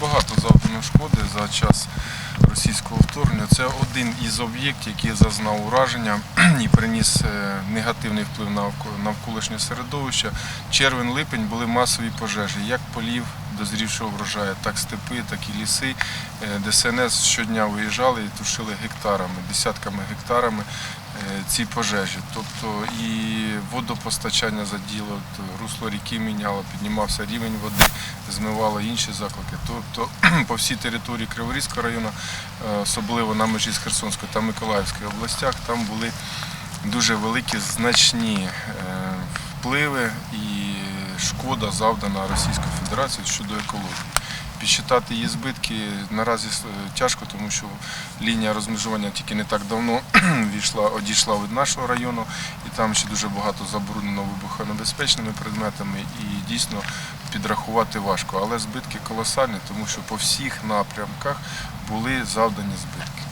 матеріальної шкоди за час російського вторгнення. Це один із об'єктів, який зазнав ураження і приніс е, негативний вплив на навколишнє середовище. Червень-липень були масові пожежі, як полів дозрівшого врожаю, так степи, так і ліси. Е, ДСНС щодня виїжджали і тушили гектарами, десятками гектарами е, ці пожежі. Тобто і водопостачання заділо, русло ріки міняло, піднімався рівень води, змивало інші заклики. Тобто по всій території Криворізького району, е, особливо на межі з Херсонської та Миколаївської областях, там були дуже великі значні е, впливи і шкода завдана Російською Федерацією щодо екології. Підсчитати її збитки наразі е, тяжко, тому що лінія розмежування тільки не так давно війшла, одійшла від нашого району, і там ще дуже багато забруднено вибухонебезпечними предметами, і дійсно підрахувати важко. Але збитки колосальні, тому що по всіх напрямках були завдані збитки.